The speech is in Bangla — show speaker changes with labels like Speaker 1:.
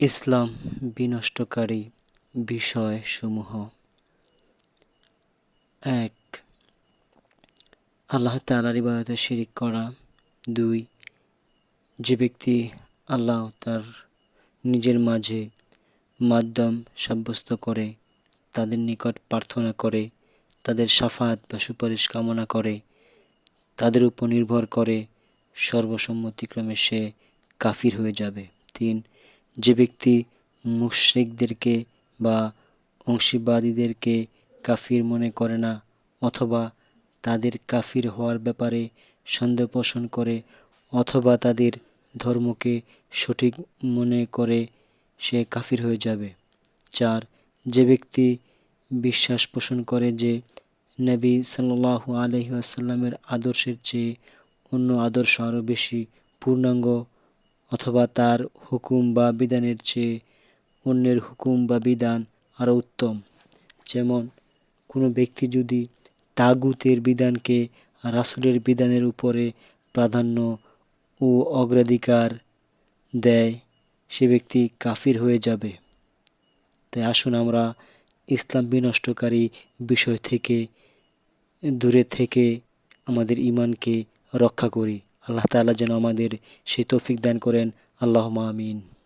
Speaker 1: ইসলাম বিনষ্টকারী বিষয়সমূহ। এক, আল্লাহ তালার ইবাদতে শিরিক করা। দুই, যে ব্যক্তি আল্লাহ তার নিজের মাঝে মাধ্যম সাব্যস্ত করে, তাদের নিকট প্রার্থনা করে, তাদের সাফাত বা সুপারিশ কামনা করে, তাদের উপর নির্ভর করে সর্বসম্মতিক্রমে সে কাফির হয়ে যাবে। তিন যে ব্যক্তি মুশরিকদেরকে বা অংশীবাদীদেরকে কাফির মনে করে না অথবা তাদের কাফির হওয়ার ব্যাপারে সন্দেহ পোষণ করে অথবা তাদের ধর্মকে সঠিক মনে করে সে কাফির হয়ে যাবে। চার, যে ব্যক্তি বিশ্বাস পোষণ করে যে নবী সাল্লাল্লাহু আলহি আসাল্লামের আদর্শের চেয়ে অন্য আদর্শ আরও বেশি পূর্ণাঙ্গ অথবা তার হুকুম বা বিধানের চেয়ে অন্যের হুকুম বা বিধান আরও উত্তম। যেমন, কোনো ব্যক্তি যদি তাগুতের বিধানকে রাসুলের বিধানের উপরে প্রাধান্য ও অগ্রাধিকার দেয়, সে ব্যক্তি কাফির হয়ে যাবে। তাই আসুন আমরা ইসলাম বিনষ্টকারী বিষয় থেকে, দূরে থেকে আমাদের ইমানকে রক্ষা করি। আল্লাহ তালা যেন আমাদের সে তৌফিক দান করেন। আল্লাহ আমিন।